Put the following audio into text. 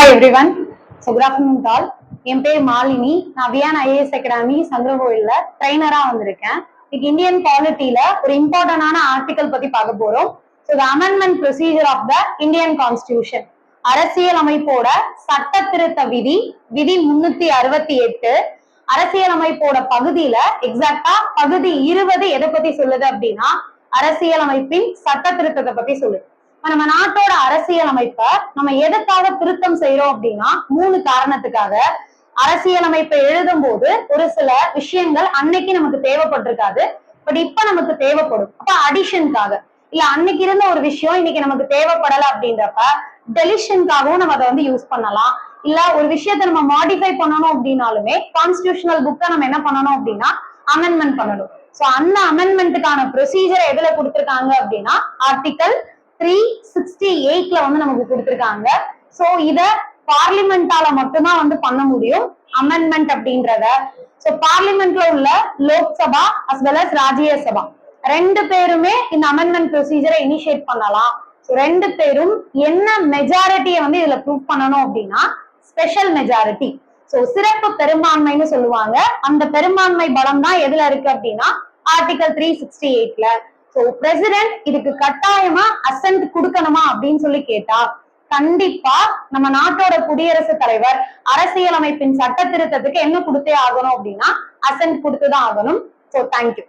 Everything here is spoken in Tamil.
Hi everyone so good afternoon all என் பேர் மாலினி. நான் வியான் ஐஏஎஸ் அகாடமி சந்திரகோயில்ல ட்ரைனரா வந்திருக்கேன். இன்னைக்கு இந்தியன் பாலிட்டியில ஒரு இம்பார்ட்டன்டான ஆர்டிகல் பத்தி பார்க்க போறோம். So the amendment procedure of the Indian constitution அரசியல் அமைப்போட சட்ட திருத்த விதி விதி முன்னூத்தி அறுபத்தி எட்டு. அரசியல் அமைப்போட பகுதியில எக்ஸாக்டா பகுதி இருபது எதை பத்தி சொல்லுது அப்படின்னா அரசியல் அமைப்பின் சட்ட திருத்தத்தை பத்தி சொல்லுது. நம்ம நாட்டோட அரசியல் அமைப்பை நம்ம எதுக்காக திருத்தம் செய்யறோம் அப்படின்னா மூணு காரணத்துக்காக. அரசியலமைப்பை எழுதும் போது ஒரு சில விஷயங்கள் அன்னைக்கு நமக்கு தேவைப்பட்டிருக்காது. பட் இப்ப நமக்கு தேவைப்படும். அப்ப அடிஷனுக்காக இல்ல அன்னைக்கு இருந்த ஒரு விஷயம் இன்னைக்கு நமக்கு தேவைப்படல அப்படின்றப்ப டெலிஷனுக்காகவும் நம்ம அதை வந்து யூஸ் பண்ணலாம். இல்ல ஒரு விஷயத்தை நம்ம மாடிஃபை பண்ணணும் அப்படின்னாலுமே கான்ஸ்டியூஷனல் புக்கை நம்ம என்ன பண்ணணும் அப்படின்னா அமெண்ட்மெண்ட் பண்ணணும். சோ அந்த அமெண்ட்மெண்ட்டுக்கான ப்ரொசீஜர் எதுல கொடுத்திருக்காங்க அப்படின்னா ஆர்டிகல் த்ரீ சிக்ஸ்டி எயிட்ல வந்து நமக்கு கொடுத்துருக்காங்க. சோ இத பார்லிமெண்டால மட்டும்தான் வந்து பண்ண முடியும். அமெண்ட்மெண்ட் அப்படின்றத. சோ பார்லிமெண்ட்ல உள்ள Lok Sabha as well as Rajya Sabha ரெண்டு பேருமே இந்த அமெண்ட்மெண்ட் ப்ரொசீஜரை இனிஷியேட் பண்ணலாம். ரெண்டு பேரும் என்ன மெஜாரிட்டியை வந்து இதுல ப்ரூவ் பண்ணணும் அப்படின்னா ஸ்பெஷல் மெஜாரிட்டி சோ சிறப்பு பெரும்பான்மைன்னு சொல்லுவாங்க. அந்த பெரும்பான்மை பலம் தான் எதுல இருக்கு அப்படின்னா ஆர்டிகல் த்ரீ சிக்ஸ்டி எயிட்ல சோ பிரசிடென்ட் இதுக்கு கட்டாயமா அசன்ட் கொடுக்கணுமா அப்படின்னு சொல்லி கேட்டா கண்டிப்பா நம்ம நாட்டோட குடியரசுத் தலைவர் அரசியலமைப்பின் சட்ட திருத்தத்துக்கு என்ன கொடுத்தே ஆகணும் அப்படின்னா அசன்ட் கொடுத்துதான் ஆகணும். So thank you